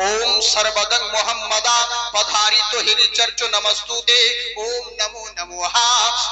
ওম সর্বদং মোহাম্মদা পধারিত হির চর্চ নমস্তুতে ওম নমো নমোহা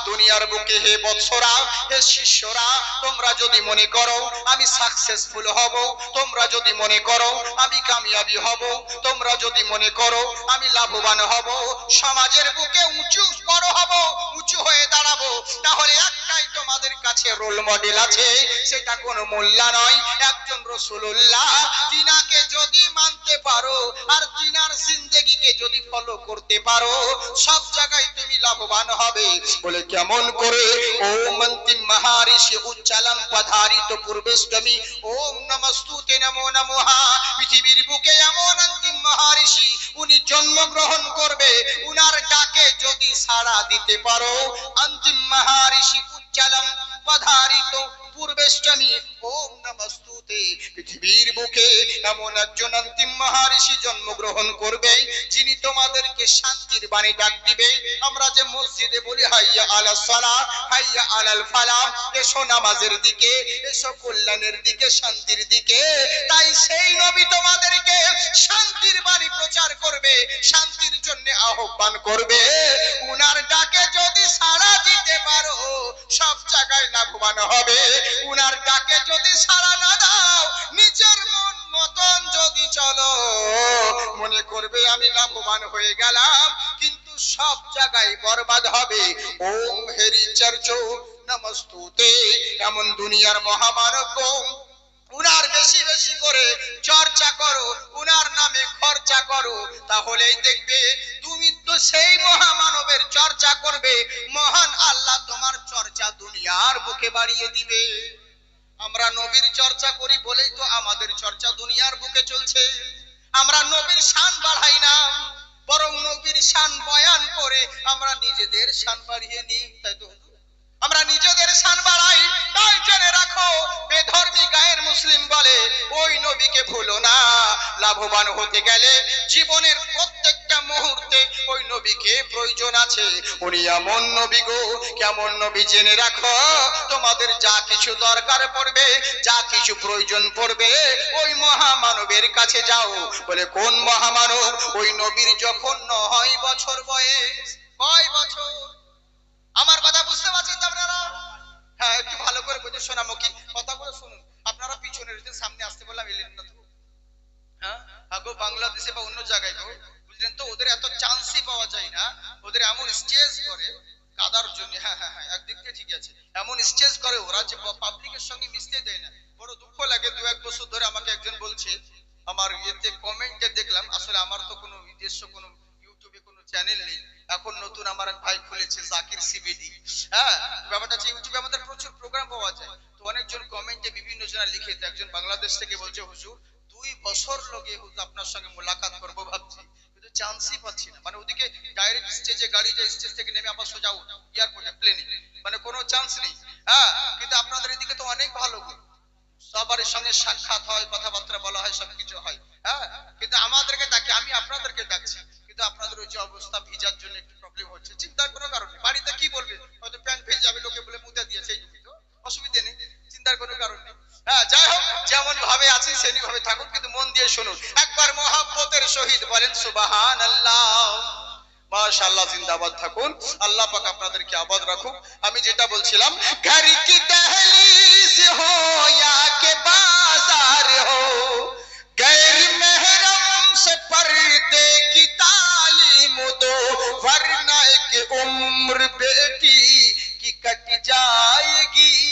দুনিয়ার বুকে হে বৎসরা হে শিষ্যরা তোমরা যদি মনে করো আমি সাকসেসফুল হব তোমরা যদি মনে করো আমি কামিয়াবি হব তোমরা যদি মনে করো আমি লাভবান হব সমাজের বুকে উঁচু বড় হব, উঁচু হয়ে দাঁড়াবো, তাহলে একটাই তোমাদের কাছে রোল মডেল আছে, সেটা কোনো মোল্লা নয়, একজন রসুল্লাহ তিনাকে যদি মানতে পারো আর তিনার জিন্দেগিকে যদি ফলো করতে পারো, সব জায়গায় তুমি লাভবান হবে। বলে কেমন করে? ওম অন্তিম মহারিষি উচ্চালম পধারিত পূর্বেষ্টমী। ওম নমস্তুতে নমো নমঃ। পৃথিবীর বুকে এমন অন্তিম মহারিষি, উনি জন্মগ্রহণ করবে। উনার ডাকে যদি সাড়া দিতে পারো, অন্তিম মহারিষি উচ্চালম পধারিত পূর্বেষ্টমী। ওম পৃথিবীর বুকে এমন একজন অন্তিম মহারিষি জন্মগ্রহণ করবে, যিনি তোমাদেরকে শান্তির বাণী ডাক দিবে। আমরা যে মসজিদে বলি, হাইয়া সালা হাইয়া আলাল ফালা এসো নামাজের দিকে, এসো কল্যাণের দিকে, শান্তির দিকে। তাই সেই নবী তোমাদেরকে শান্তির বাণী প্রচার করবে, শান্তির জন্য আহ্বান করবে। উনার ডাকে হয়ে গেলাম, কিন্তু সব জায়গায় বরবাদ হবে। ওম হেরি চর্চ নমস্তুতে, এমন দুনিয়ার মহামানব। উনার বেশি বেশি করে চর্চা করো, উনার নামে খরচা করো, তাহলেই দেখবে তুমি তো সেই মহামানবের চর্চা করবে। মহান আল্লাহ তোমার চর্চা দুনিয়ার বুকে বাড়িয়ে দিবে। আমরা নবীর চর্চা করি বলেই তো আমাদের চর্চা দুনিয়ার বুকে চলছে। আমরা নবীর শান বাড়াই না। বরং নবীর শান বয়ান করে আমরা নিজেদের শান বাড়িয়ে নিই, তাই তো? আমরা নিজেদের শান বাড়াই, তাই জেনে রাখো, বেধর্মী গায়ের মুসলিম বলে, ওই নবীকে ভুলো না। লাভবান হতে গেলে জীবনের প্রত্যেকটা মুহূর্তে ওই নবীকে প্রয়োজন আছে। উনি এমন নবী গো, কেমন নবী জেনে রাখো? তোমাদের যা কিছু দরকার পড়বে, যা কিছু প্রয়োজন পড়বে, ওই মহামানবের কাছে যাও। বলে, কোন মহামানব? ওই নবীর যখন নয় বছর বয়স, কয় বছর? আমার কথা বুঝতে পারছেন তো আপনারা? হ্যাঁ একটু ভালো করে বুঝে শোনামুখী কথাগুলো শুনুন। আপনারা পিছনে রয়েছেন সামনে আসতে বললাম, এলেন না তো? হ্যাঁ? আগো, বাংলাদেশে বা অন্য জায়গায় গো? বুঝলেন তো ওদের এত চান্সই পাওয়া যায় না। ওদের এমন স্টেজ করে, কাদার জন্য হ্যাঁ হ্যাঁ হ্যাঁ একদিক দিয়ে ঠিক আছে। এমন স্টেজ করে ওরা যে পাবলিকের সঙ্গে মিশতে দেয় না। বড় দুঃখ লাগে, দু এক বছর ধরে আমাকে একজন বলছে, আমার ইয়েতে কমেন্টে দেখলাম, আসলে আমার তো কোনো নিজস্ব কোনো ইউটিউবে কোনো চ্যানেল নেই। এখন নতুন আমার এক ভাই খুলেছে, জাকির সিবিডি হ্যাঁ ব্যাপারটা হচ্ছে ইউটিউবে আমাদের প্রচুর প্রোগ্রাম পাওয়া যায়। তো অনেকজন কমেন্টে বিভিন্ন জনা লিখে একজন বাংলাদেশ থেকে বলছে, হুজুর, দুই বছর লগে আপনার সঙ্গে মোলাকাত করব ভাবছি। চান্সই পাচ্ছি না। মানে ওদিকে ডাইরেক্ট স্টেজে গাড়ি যায় স্টেজ থেকে নেমে আবার সোজা এয়ারপোর্টে প্লেনে মানে কোনো চান্স নেই। হ্যাঁ কিন্তু আপনাদের এদিকে তো অনেক ভালো। সবার সঙ্গে সাক্ষাৎ হয়, কথাবার্তা বলা হয়, সবকিছু হয়। হ্যাঁ কিন্তু আমাদেরকে ডাকে, আমি আপনাদেরকে ডাকছি। কিন্তু আপনাদের ওই যে অবস্থা, ভিজার জন্য একটু প্রবলেম হচ্ছে। চিন্তার কোনো কারণ বাড়িতে কি বলবে? হয়তো প্যান্ট ভেজে যাবে, লোকে বলে মুদা দিয়েছে তো অসুবিধে নেই। চিন্তার কোনো কারণ নেই। হ্যাঁ যাই হোক যেমন ভাবে আছেন সেনি ভাবে থাকুন কিন্তু মন দিয়ে শুনুন একবার মহাব্বতের সহিত বলেন সুবাহান আল্লাহ মাশাআল্লাহ জিন্দাবাদ থাকুন আল্লাহ পাক আপনাদেরকে আবাদ রাখুক আমি যেটা বলছিলাম ঘর কি দহলিজ হো या के बाजार हो गैर महरम से पर्दे की तालीम दो वरना एक उम्र बेटी की कट जाएगी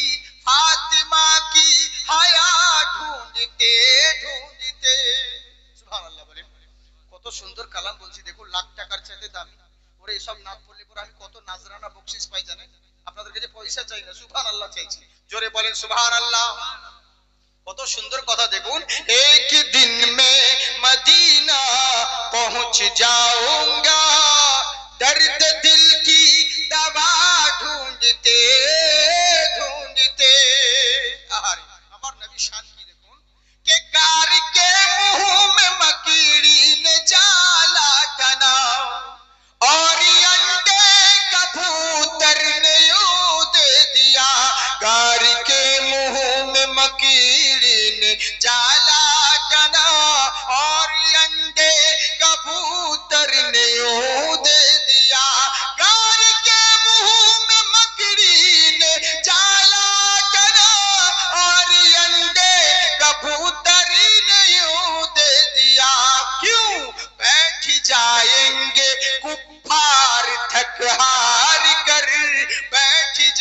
ঢুঁজিতে কত সুন্দর কালাম বলছি, দেখুন, লাখ টাকার চাইতে দামি। ওরে, এসব নাম পড়লে পরে আমি কত নাজরানা বকশিস পাই জানেন? আপনাদের কাছে পয়সা চাই না সুবহান আল্লাহ চাইছি। জোরে বলেন সুবহান আল্লাহ কত সুন্দর কথা, দেখুন, এক দিন মে মদিনা পৌঁছ যাওঙ্গা। দর্দ দিল কি দবা ঢুঁজতে ঢুঁজতে আমার নবী শান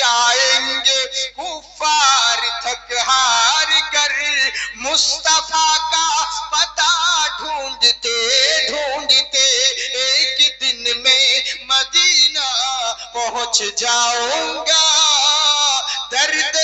जाएँगे। कुफार थक हार कर मुस्तफ़ा का पता ढूंढते ढूंढते, एक दिन में मदीना पहुँच जाऊँगा। दर्द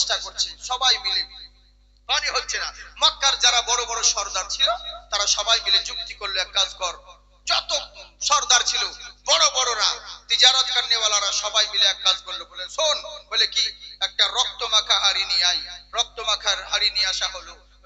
চেষ্টা করছে, সবাই মিলে। পানি হচ্ছে না, মক্কার যারা বড় বড় সর্দার ছিল, তারা সবাই মিলে যুক্তি করল, এক কাজ কর। যত সর্দার ছিল, বড় বড়রা, তিজারত করনেওয়ালারা সবাই মিলে এক কাজ করল, বলে, শোন, বলে কি, একটা রক্ত মাখা হাড়ি নিয়ে আই রক্ত মাখার হাড়ি নিয়ে আসা হলো।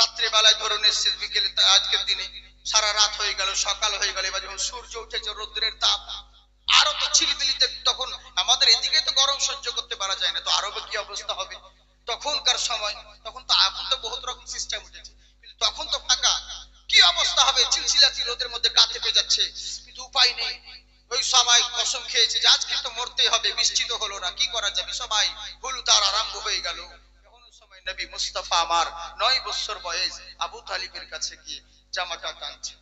রাত্রে বেলায় ধরুন এসছে বিকেলে আজকের দিনে সারা রাত হয়ে গেল, সকাল হয়ে গেল, এবার যখন সূর্য উঠেছে রৌদ্রের তাপ, আরও তো ছিলিবিলিতে তখন আমাদের এদিকে তো গরম সহ্য করতে পারা যায় না, তো আরবে কি অবস্থা হবে? তখনকার সময়, তখন তো এখন তো বহুত রকম সিস্টেম উঠেছে তখন তো ফাঁকা। কি অবস্থা হবে? চিলচিলাতি রোদের মধ্যে গা চেপে যাচ্ছে, কিন্তু উপায় নেই। ওই সবাই কসম খেয়েছে যে আজকে তো মরতেই হবে, বৃষ্টি তো হলো না, কি করা যাবে? সবাই হলু তার আরম্ভ হয়ে গেল। নবী মুস্তাফা আমার নয় বছর বয়স আবু তালিবের কাছে গিয়ে জামাটা টানছে।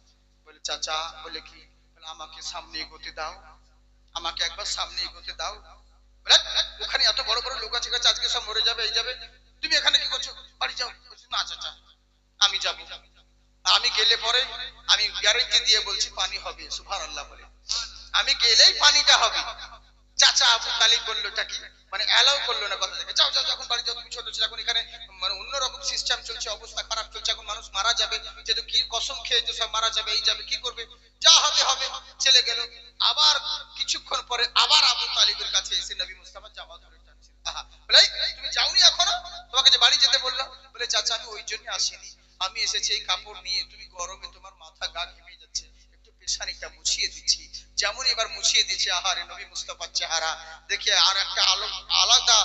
বলে, চাচা, বলে কি? আমাকে সামনে এগোতে দাও। আমাকে একবার সামনে এগোতে দাও। ওখানে এত বড় বড় লোক আছে, কাছে আজকে সব মরে যাবে, এই যাবে। তুমি এখানে কি করছ? বাড়ি যাও। না, চাচা, আমি যাব। আমি গেলে পরে আমি গ্যারেন্টি দিয়ে বলছি, পানি হবে। সুভান আল্লাহ বলে। আমি গেলেই পানিটা হবে। চাচা আবু তালিব বলল টা কি? মানে অ্যালাউ করল না কথা থেকে। যাও যাও যখন বাড়ি যাও, তুমি ছোট ছিল, এখন এখানে মানে অন্যরকম সিস্টেম চলছে, অবস্থা খারাপ চলছে, এখন মানুষ মারা যাবে, যেহেতু কি কসম খেয়েছে সব মারা যাবে, এই যাবে, কি করবে? যা হবে হবে, চলে গেল। আবার কিছুক্ষণ পরে আবার আবু তালিবের কাছে এসে নবী মুস্তাফা জামা ধরে বলে তুমি যাওনি এখনও? তোমাকে যে বাড়ি যেতে বললাম। বলে, চাচা, আমি ওই জন্য আসিনি। আমি এসেছি এই কাপড় নিয়ে। তুমি গরমে তোমার মাথা গা ঘেমে পেশানিটা মুছিয়ে দিচ্ছি। যেমন এবার মুছিয়ে দিচ্ছে আহারে নবী মুস্তাফার চেহারা। দেখে আর একটা আলো আলাদা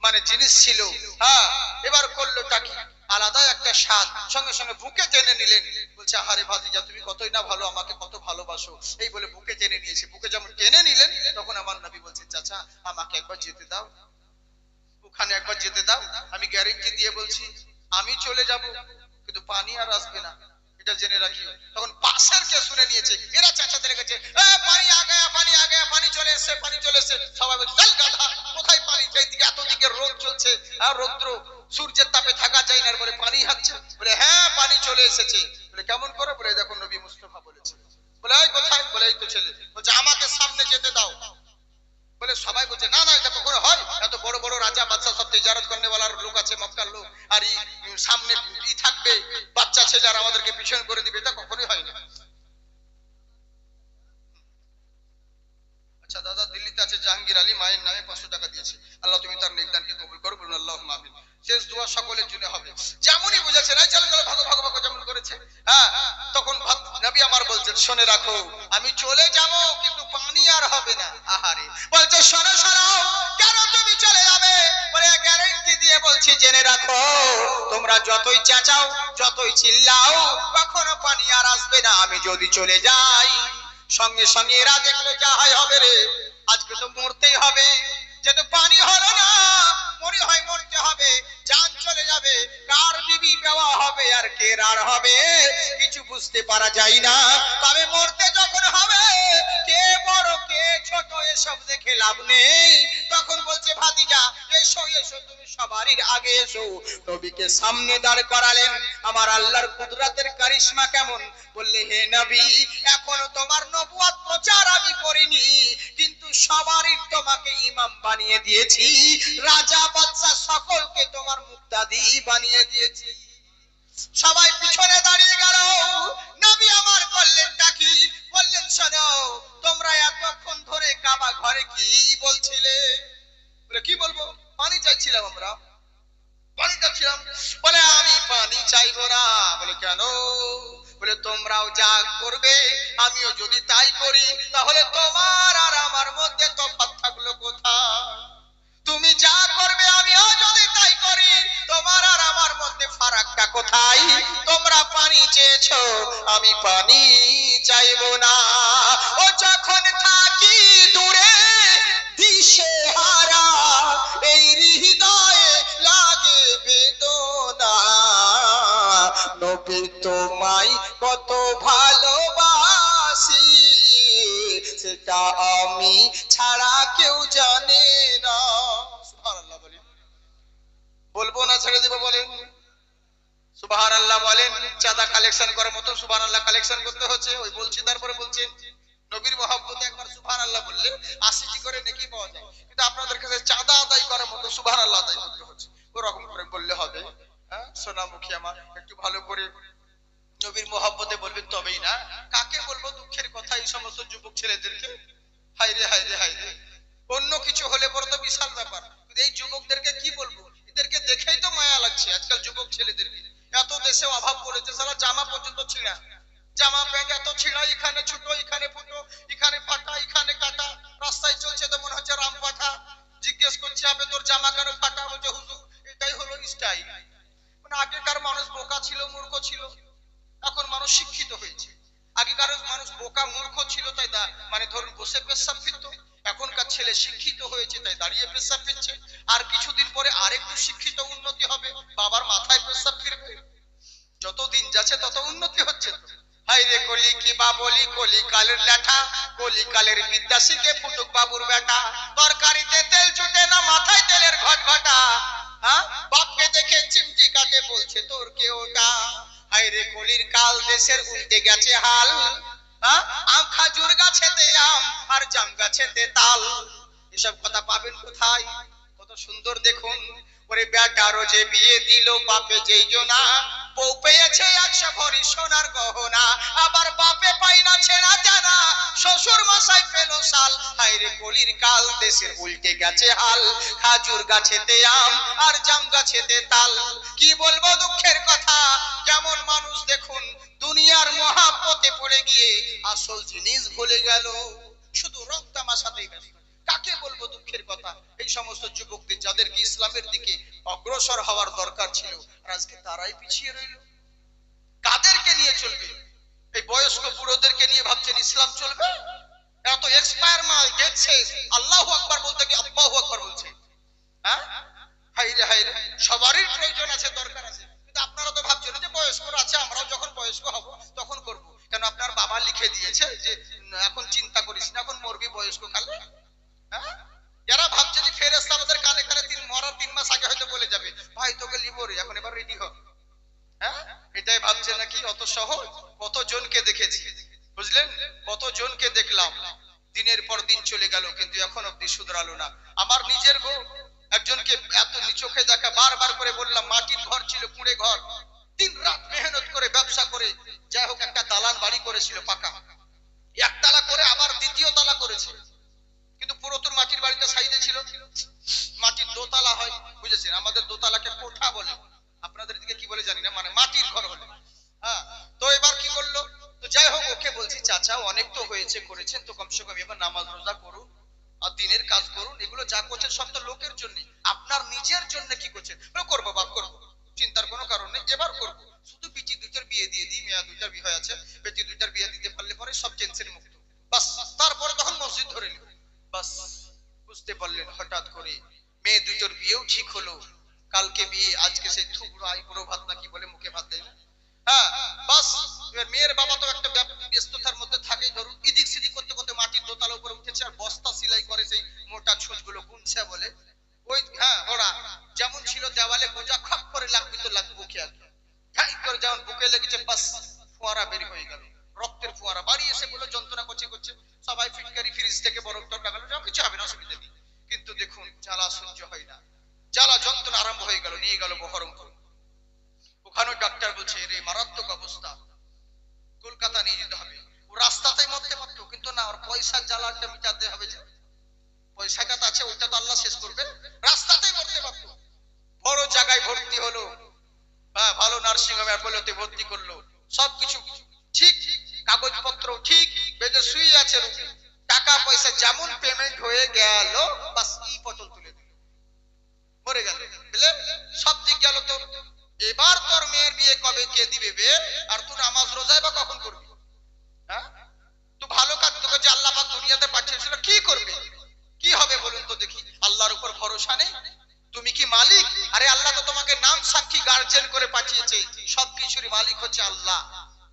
মানে জিনিস ছিল। হ্যাঁ এবার করল টাকি আলাদা একটা স্বাদ। সঙ্গে সঙ্গে বুকে টেনে নিলেন। বলছে আহারে ভাতিজা, তুমি কতই না ভালো, আমাকে কত ভালোবাসো। এই বলে বুকে টেনে নিয়েছে। বুকে যেমন টেনে নিলেন, তখন আমার নবী বলছে, চাচা, আমাকে একবার যেতে দাও। ওখানে একবার যেতে দাও। আমি গ্যারেন্টি দিয়ে বলছি, আমি চলে যাব। কিন্তু পানি আর আসবে না। এটা জেনে রাখি তখন পাশের কে শুনে নিয়েছে। এরা চাচাদের কাছে পানি আ গয়া পানি আ গয়া পানি চলে এসেছে, পানি চলে এসেছে। সবাই বলছে, চল গাধা, কোথায় পানি? চাই দিকে এত দিকে রোদ চলছে, আর রৌদ্র সূর্যের তাপে থাকা যায় না। বলে, পানি হাঁকছে। বলে হ্যাঁ পানি চলে এসেছে। বলে, কেমন করে? বলে, দেখো, নবী মুস্তফা বলেছে। বলে কোথায়? বলে, এই তো ছেলে। বলছে, আমাকে সামনে যেতে দাও। বলে সবাই বলছে, না না, এটা কখনো হয়। এত বড় বড় রাজা বাচ্চা সব তেজারত করনে ওয়ালার লোক আছে মক্কার লোক। আর সামনে থাকবে, বাচ্চা ছেলে আর আমাদেরকে পিছন করে দিবে, এটা কখনোই হয় না আচ্ছা দাদা দিল্লিতে আছে জাহাঙ্গীর আলী মায়ের নামে পাঁচশো টাকা দিয়েছে। আল্লাহ তুমি তার নির্দানকে কবুল করো, বলুন আল্লাহ আমিন। শেষ দোয়া সকলের জন্য হবে। যেমনই বুঝেছে না চলো চলো ভাগো ভাগো ভাগো যেমন করেছে। হ্যাঁ তখন নবী আমার বলছেন, শুনে রাখো, আমি চলে যাব, কিন্তু পানি আর হবে না। আহারে, বলছে শোনো শোনো কেন তুমি চলে যাবে? বলে, গ্যারেন্টি দিয়ে বলছি, জেনে রাখো, তোমরা যতই চেঁচাও, যতই চিল্লাও, কখনো পানি আর আসবে না। আমি যদি চলে যাই সঙ্গে সঙ্গে এরা গেলে যা হয় হবে রে। আজকে তো মরতেই হবে। যেহেতু পানি হলো না, মনে হয় মরতে হবে। যান চলে যাবে। কার বিবি দেওয়া হবে আর কে আর হবে? কিছু বুঝতে পারা যায় না। তবে মরতে যখন হবে, কে বড়, কে ছোট, এসব দেখে লাভ নেই। তখন বলছে, ভাতিজা, এসো এসো, তুমি সবারই আগে এসো। নবীকে সামনে দাঁড় করালেন। আমার আল্লাহর কুদরাতের কারিশমা কেমন? বললে, হে নবী, এখনও তোমার নবুয়াত প্রচার আমি করিনি, কিন্তু সবারই তোমাকে ইমাম বানিয়ে দিয়েছি। রাজা বাদশা সকলকে তোমার মুক্তাদি বানিয়ে দিয়েছি। সবাই পিছনে দাঁড়িয়ে গেল। নবী আমার বললেন কি বললেন, শোনো, তোমরা এতক্ষণ ধরে কাবা ঘরে কি বলছিলে? বলে বলে কি বলব? পানি চাইছিলাম আমরা। পানি বলে, আমি পানি চাইব না। বলে, কেন? বলে, তোমরাও যা করবে, আমিও যদি তাই করি, তাহলে তোমার আর আমার মধ্যে তফাৎ থাকল কোথায়? তুমি যা করবে, আমিও যদি তাই করি, তোমার আর মধ্যে ফারাকটা কোথায়? তোমরা পানি চেয়েছো, আমি পানি চাইব না। ও যখন থাকি দূরে, দিশে হারা, এই হৃদয়ে লাগে বেদনা। নবী তোমায় কত ভালোবাসি, সেটা আমি ছাড়া কেউ জানে না। বলব না, ছেড়ে দেবো বলেন। সুবাহান আল্লাহ বলেন চাঁদা কালেকশন করার মতো সুবাহান আল্লাহ কালেকশন করতে হচ্ছে। ওই বলছি, তারপরে বলছেন নবীর মহাব্বতে একবার সুবহান আল্লাহ বললে আশিটি করে নেকি পাওয়া যায়। কিন্তু আপনাদের কাছে চাঁদা আদায় করার মতো সুবহান আল্লাহ আদায় করতে হচ্ছে। ওরকম করে বললে হবে। হ্যাঁ আমার, একটু ভালো করে নবীর মহাব্বতে বলবেন তবেই না। কাকে বলব দুঃখের কথা এই সমস্ত যুবক ছেলেদেরকে? হাইরে হাইরে হাইরে অন্য কিছু হলে পরে তো বিশাল ব্যাপার। এই যুবকদেরকে কি বলব? এদেরকে দেখেই তো মায়া লাগছে। আজকাল যুবক ছেলেদেরকে। এত দেশে অভাব পড়েছে সারা জামা পর্যন্ত ছিঁড়া। জামা প্যান্ট এত ছিঁড়া, এখানে ছোট, এখানে ফুটো, এখানে ফাটা এখানে কাটা, রাস্তায় চলছে তো মনে হচ্ছে রাম পাঠা। জিজ্ঞেস করছে আবে তোর জামা কেন ফাটা বলছে হুজুর? এটাই হলো স্টাইল মানে আগেকার মানুষ বোকা ছিল, মূর্খ ছিল। এখন মানুষ শিক্ষিত হয়েছে। আগেকার মানুষ বোকা, মূর্খ ছিল, তাই মানে ধরুন বসে পেশাব ফিরত। এখনকার ছেলে শিক্ষিত হয়েছে, তাই দাঁড়িয়ে পেশাব ফিরছে। আর কিছুদিন পরে আরেকটু শিক্ষিত উন্নতি হবে, বাবার মাথায় পেশাব ফিরবে। যত দিন যাচ্ছে তত উন্নতি হচ্ছে। কলি কি বা বলি বিদ্যা শিখে ফুটুক বাবুর বেটা তরকারিতে তেল ছুটে না, মাথায় তেলের ঘট ঘটা হ্যাঁ? বাপকে দেখে চিমটি কাটে, বলছে, তোর কে ওটা? হাই রে কলির কাল দেশের উল্টে গেছে হাল। হ্যাঁ? আর জাম গাছেতে তাল এসব কথা পাবেন কোথায়? কত সুন্দর দেখুন। ওরে বেটারও যে বিয়ে দিল বাপে যেই জনা। বউ পেয়েছে একশো ভরি সোনার গহনা। আবার বাপে পাই না ছেড়া জানা। শ্বশুর মশাই পেল শাল। হাইরে কলির কাল, দেশের উল্টে গেছে হাল। খাজুর গাছেতে আম আর জাম গাছেতে তাল। কি বলব দুঃখের কথা? কেমন মানুষ দেখুন, দুনিয়ার মহাপতে পড়ে গিয়ে আসল জিনিস ভুলে গেল। শুধু রং তামাশাতেই ব্যস্ত কাকে বলব দুঃখের কথা? এই সমস্ত যুবকদের যাদেরকে ইসলামের দিকে অগ্রসর হওয়ার দরকার ছিল আজকে তারাই পিছিয়ে রইল। কাদেরকে নিয়ে চলবে? এই বয়স্ক বুড়োদেরকে নিয়ে ভাবছেন ইসলাম চলবে? এত এক্সপায়ার মাল শেষ। আল্লাহ আকবার বলতে কি আল্লাহু আকবার বলছে। হ্যাঁ? হাইরে হাইরে সবারই প্রয়োজন আছে, দরকার আছে। কিন্তু আপনারা তো ভাবছেন যে বয়স্করা আছে, আমরাও যখন বয়স্ক হব, তখন করব। কেন আপনার বাবা লিখে দিয়েছে যে এখন চিন্তা করিস না, এখন মরবি বয়স্ক কালে। হ্যাঁ? যারা ভাবছে যে ফেরেস্তা আমাদের কানে কানে তিন, মরার তিন মাস আগে হয়তো বলে যাবে, ভাই, তোকে লিবো রে, এখন এবার রেডি হ্যাঁ? এটাই ভাবছে নাকি? অত সহজ? কত জনকে দেখেছি, বুঝলেন? কত জনকে দেখলাম, দিনের পর দিন চলে গেল, কিন্তু এখন অব্দি শুধরালো না। আমার নিজের গো একজনকে এত চোখে দেখা, বারবার করে বললাম, মাটির ঘর ছিল, কুঁড়ে ঘর। দিন রাত মেহনত করে ব্যবসা করে যাই হোক, একটা দালান বাড়ি করেছিল পাকা। একতলা করে আবার দ্বিতীয় তালা করেছে। কিন্তু পুরাতন মাটির বাড়িতে সাইডে ছিল। মাটির দোতলা হয়, বুঝেছেন? আমাদের দোতলাকে কোঠা বলে। আপনাদের দিকে কি বলে জানি না মানে মাটির ঘর হলে হ্যাঁ তো এবার কি করল? তো যাই হোক, ওকে বলছি, চাচা, অনেক তো হয়েছে, করেছেন তো কমসে কম, এবার নামাজ রোজা করুন আর দিনের কাজ করুন। এগুলো যা করছেন সব তো লোকের জন্য আপনার নিজের জন্য কি করছেন? করব, বাপ, করব। চিন্তার কোনো কারণ নেই, এবার করব। শুধু পিচি দুইটার বিয়ে দিয়ে দিই, মেয়া দুইটার বিয়ে হয়ে আছে, বেটি দুইটার বিয়ে দিতে পারলে পরে সব টেনশন মুক্ত। বাস, তারপরে তখন মসজিদ ধরে নিল। বাস, বুঝতে পারলেন হঠাৎ করে মেয়ে দুটোর বিয়েও ঠিক হলো। কালকে বিয়ে, আজকে সেই থুবড়ো আই বুড়ো ভাত নাকি বলে মুখে ভাত দেয় না। হ্যাঁ হ্যাঁ যেমন ছিল দেওয়ালে গোজা খপ করে লাগবে তো লাগবে বুকে আর ঠাই করে যেমন বুকে লেগেছে, বাস ফোয়ারা বের হয়ে গেল। রক্তের ফোয়ারা। বাড়ি এসে বলে যন্ত্রণা করছে করছে। সবাই ফিটকারি ফ্রিজ থেকে বরফ টরকা গেল যা কিছু হবে না, অসুবিধা নেই। কিন্তু দেখুন, জ্বালা সহ্য হয় না। জ্বালা যন্ত্রণা আরম্ভ হয়ে গেল, নিয়ে গেল বহরমপুর। ওখানেও ডাক্তার বলছে, রে, মারাত্মক অবস্থা। কলকাতা নিয়ে যেতে হবে। ও রাস্তাতেই মরতে পারতো, কিন্তু না, ওর পয়সার জ্বালাটা মিটাতে হবে যে। পয়সাটা আছে, ওইটা তো আল্লাহ শেষ করবে রাস্তাতেই মরতে পারতো। বড় জায়গায় ভর্তি হলো। ভালো নার্সিং হোমে ভর্তি করল। সবকিছু ঠিক, কাগজপত্র ঠিক, বেডে শুয়ে আছে। টাকা পয়সা যেমন পেমেন্ট হয়ে গেল, বাস পটল তুলে দিল। মরে গেল। বুঝলে সব গেল তোর এবার তোর মেয়ের বিয়ে কবে, কে দিবে বে? আর তুই নামাজ রোজায় বা কখন করবি? হ্যাঁ? তুই ভালো কাজ তোকে যে আল্লাহ দুনিয়াতে পাঠিয়েছিল, কি করবে? কি হবে বলুন তো দেখি। আল্লাহর উপর ভরসা নেই? তুমি কি মালিক? আরে আল্লাহ তো তোমাকে নাম সাক্ষী গার্জেন করে পাঠিয়েছে। সব কিছুরই মালিক হচ্ছে আল্লাহ।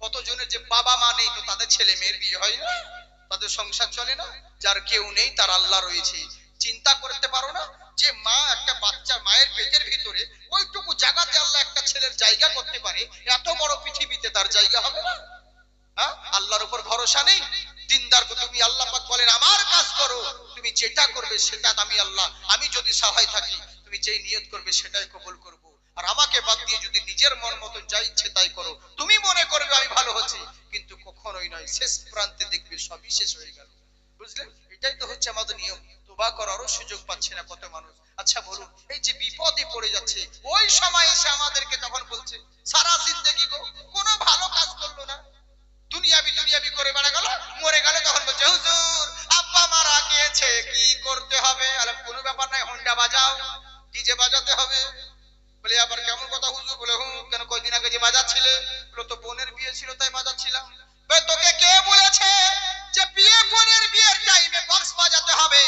কতজনের যে বাবা মা নেই তো তাদের ছেলে মেয়ের বিয়ে হয় না? তাদের সংসার চলে না? যার কেউ নেই তার আল্লাহ রয়েছে। চিন্তা করতে পারো না? যে মা একটা বাচ্চা মায়ের পেটের ভিতরে, ওইটুকু জায়গাতে আল্লাহ একটা ছেলের জায়গা করতে পারে, এত বড় পৃথিবীতে তার জায়গা হবে না? হ্যাঁ? আল্লাহর উপর ভরসা নেই? দিনদার তুমি আল্লাহ পাক বলেন, আমার কাজ করো। তুমি যেটা করবে সেটা আমি আল্লাহ, আমি যদি সহায় থাকি তুমি যেই নিয়ত করবে সেটাই কবুল করব। আর আমাকে বাদ দিয়ে যদি নিজের মন মতো যা ইচ্ছে তাই করো, তুমি মনে করবে আমি ভালো হচ্ছি, কিন্তু কখনোই নয়, শেষ প্রান্তে দেখবে সবই শেষ হয়ে গেল। বুঝলেন এটাই তো হচ্ছে আমাদের নিয়ম। তোবা করারও সুযোগ পাচ্ছে না কত মানুষ। আচ্ছা বলুন, এই যে বিপদে পড়ে যাচ্ছে, ওই সময় এসে আমাদেরকে তখন বলছে, সারা জিন্দগি গো, কোনো ভালো কাজ করল না? দুনিয়াবি দুনিয়াবি করে বেড়া গেল, মরে গেল, তখন বলছে, হুজুর, আব্বা মারা গিয়েছে, কি করতে হবে? আরে, কোনো ব্যাপার নাই হন্ডা বাজাও। ডিজে বাজাতে হবে। বলে, আবার কেমন কথা হুজুর? বলে হুম কেন কয়দিন আগে যে বাজাচ্ছিলে? বলে তো বোনের বিয়ে ছিল, তাই বাজাচ্ছিলাম। তোকে কে বলেছে যে বিয়ে বোনের বিয়ের টাইমে বক্স বাজাতে হবে?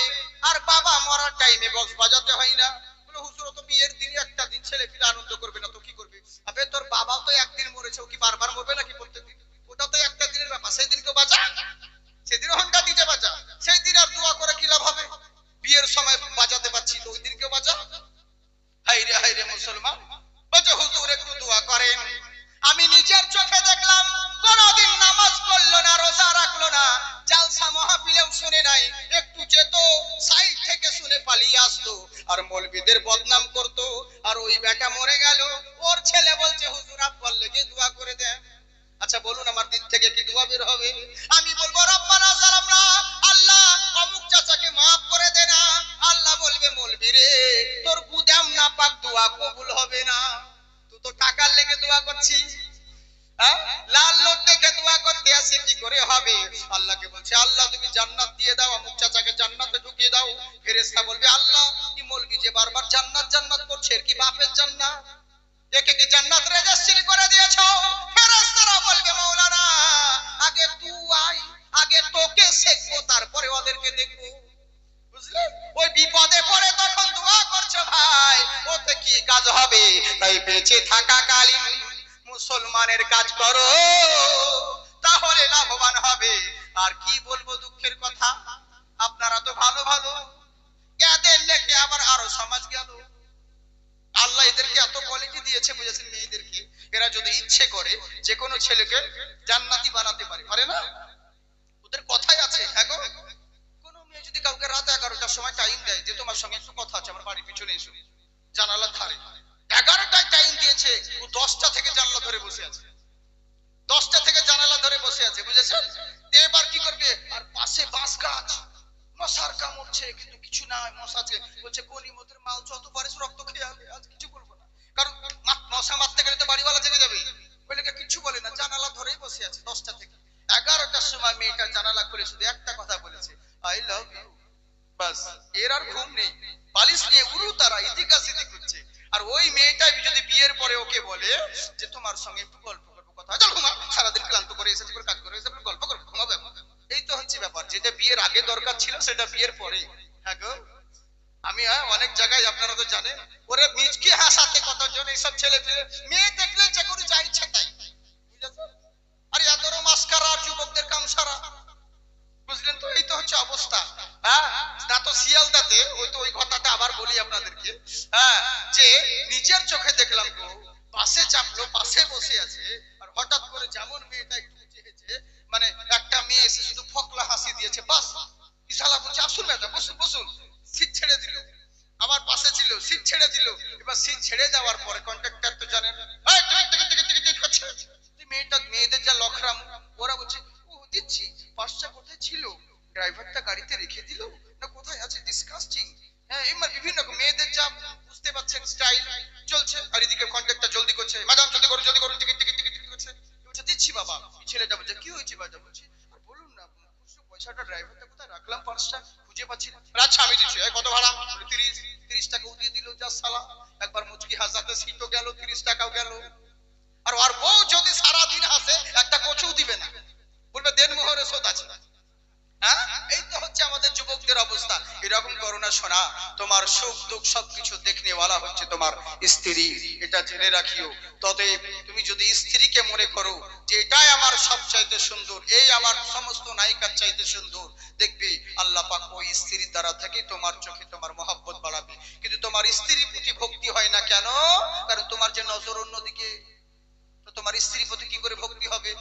আর বাবা মরার টাইমে বক্স বাজাতে হয় না। বলে, হুজুর তো বিয়ের দিন একটা দিন, ছেলে পিলে আনন্দ করবে না, তো কি করবে? আবে, তোর বাবাও তো একদিন মরেছে, ও কি বারবার মরবে নাকি দোয়া কবুল হবে না। তুই তো টাকার লেগে দোয়া করছিস হ্যাঁ? লাল লোক দেখে দোয়া করতে আসে, কি করে হবে? আল্লাহকে বলছে, আল্লাহ, তুমি জান্নাত দিয়ে দাও চাচাকে জান্নাতে ঢুকিয়ে দাও। বলবে, আল্লাহ, কি যে বারবার জান্নাত জান্নাত করছে কি বাপের জান্নাত? একে কি জান্নাত করে দিয়েছ? ফেরেশতারা বলবে মাওলানা আগে তুই আই আগে তোকে শেখবো, তারপরে ওদেরকে দেখব। ওই বিপদে পড়ে তখন দোয়া করছ ভাই, ওতে কি কাজ হবে? তাই বেঁচে থাকা কালীন মুসলমানের কাজ করো, তাহলে লাভবান হবে। আর কি বলব দুঃখের কথা? আপনারা তো ভালো ভালো। এদের লেখে আবার আরও সমাজ গেল। আল্লাহ এদেরকে এত কোয়ালিটি দিয়েছে, বুঝেছেন মেয়েদেরকে? এরা যদি ইচ্ছে করে যে কোনো ছেলেকে জান্নাতি বানাতে পারে পারে না? ওদের কথাই কাউকে রাত এগারোটার সময় টাইম দেয়, যে তোমার সঙ্গে একটু কথা আছে, আমার বাড়ির পিছনে এসো। জানালার ধারে। এগারোটায় টাইম দিয়েছে, ও দশটা থেকে জানলা ধরে বসে আছে। দশটা থেকে জানালা ধরে বসে আছে, বুঝেছেন? এবার কি করবে? আর পাশে বাঁশ গাছ। মশার কামড়ছে কিন্তু কিছু নাই, মশা আছে। বলছে গনি মতের মাল, যত পারিস রক্ত খেয়ে আলে আজ কিছু বলব না। কারণ মশা মারতে গেলে তো বাড়িওয়ালা জেনে যাবে। বলে কিছু বলে না, জানালা ধরেই বসে আছে দশটা থেকে। এগারোটার সময় মেয়েটা জানালা খুলে শুধু একটা কথা বলেছে আই লাভ ইউ বাস, এর আর ঘুম নেই। বালিশ নিয়ে উড়ু তারা ইদিকা সিদি করছে। আর ওই মেয়েটা যদি বিয়ের পরে ওকে বলে যে তোমার সঙ্গে একটু গল্প করব, কথা চল ঘুমা। সারাদিন ক্লান্ত করে এসেছি করে কাজ করে এসে গল্প করব, ঘুমাবে এই তো হচ্ছে ব্যাপার, যেটা বিয়ের আগে দরকার ছিল সেটা বিয়ের পরে হ্যাঁ গো, আমি হ্যাঁ অনেক জায়গায় আপনারা তো জানেন, ওরে মিচকে হাসাতে কতজন এইসব ছেলে পেলে, মেয়ে দেখলে যে করে যা ইচ্ছে তাই। আর এতরও মাস্কারা যুবকদের কাম সারা বুঝলেন তো এই তো হচ্ছে অবস্থা হ্যাঁ না তো শিয়ালদাতে ওই তো ওই কথাটা আবার বলি আপনাদেরকে হ্যাঁ যে নিজের চোখে দেখলাম গো পাশে চাপলো পাশে বসে আছে আর হঠাৎ করে যেমন মেয়েটা একটু চেয়েছে মানে একটা মেয়ে এসে শুধু ফকলা হাসি দিয়েছে বাস ইশালা বলছে আসুন ম্যাডাম বসুন বসুন সিট ছেড়ে দিল আমার পাশে ছিল সিট ছেড়ে দিল এবার সিট ছেড়ে যাওয়ার পরে কন্ট্রাক্টর তো জানেন মেয়েটা মেয়েদের যা লখরাম ওরা বলছে দিচ্ছি পাঁচটা কোথায় ছিল? ড্রাইভারটা গাড়িতে রেখে দিল? না কোথায় আছে? ডিসকাস্টিং হ্যাঁ এবার বিভিন্ন রকম মেয়েদের যা বুঝতে পারছেন স্টাইল চলছে। আর এদিকে কন্ট্রাক্টর জলদি করছে। ম্যাডাম, জলদি করুন জলদি করুন, টিকিট টিকিট টিকিট করছে। বলছে, দিচ্ছি বাবা। ছেলেটা বলছে, কি হয়েছে বাজা বলছি বলুন না, খুচরো পয়সাটা ড্রাইভারটা কোথায় রাখলাম পার্সটা? খুঁজে পাচ্ছি না। আচ্ছা আমি দিচ্ছি। কত ভাড়া? তিরিশ তিরিশ টাকা দিয়ে দিল যা সালা একবার মুচকি হাসাতে সিটও গেল, তিরিশ টাকাও গেল। আর ওর বউ যদি সারা দিন হাসে, একটা কচু দিবে না। বলবে হ্যাঁ? আল্লাহ পাক ওই স্ত্রীর দ্বারা থেকে তোমার চোখে তোমার মহাব্বত বাড়াবে। কিন্তু তোমার স্ত্রীর প্রতি ভক্তি হয় না কেন? কারণ তোমার যে নজর অন্যদিকে তোমার স্ত্রীর প্রতি কি করে ভক্তি হবে?